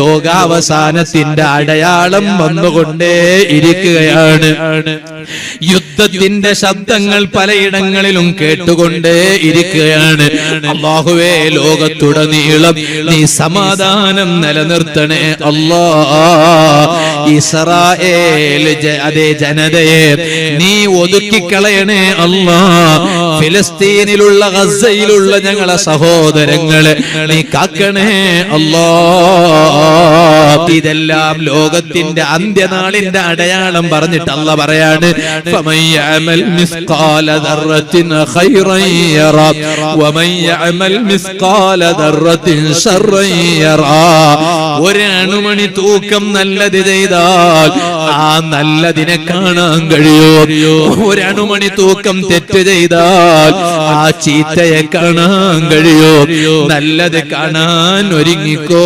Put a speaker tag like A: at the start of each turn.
A: ലോകാവസാനത്തിന്റെ അടയാളം വന്നുകൊണ്ടേ ഇരിക്കുകയാണ്. യുദ്ധത്തിന്റെ ശബ്ദങ്ങൾ പലയിടങ്ങളിലും കേട്ടുകൊണ്ടേ ഇരിക്കുകയാണ്. അള്ളാഹുവേ ലോകത്തുടനീളം നീ സമാധാനം നിലനിർത്തണേ അല്ലാ. ഇസ്രായേൽ അതേ ജനതയെ നീ ഒതുക്കിക്കളയണേ അല്ലാ. ഫിലസ്തീനിലുള്ള ഗസയിലുള്ള ഞങ്ങളെ സഹോദരങ്ങളെ നീ കാക്കണേ അല്ലാ. ഇതെല്ലാം ലോകത്തിന്റെ അന്ത്യനാളിന്റെ അടയാളം പറഞ്ഞിട്ട് അല്ല പറയാണ്. ഒരണുമണി തൂക്കം നല്ലത് ചെയ്താൽ ആ നല്ലതിനെ കാണാൻ കഴിയോ. ഒരണുമണി തൂക്കം തെറ്റ് ചെയ്താൽ ആ ചീത്തയെ കാണാൻ കഴിയോ. നല്ലത് കാണാൻ ഒരുങ്ങിക്കോ.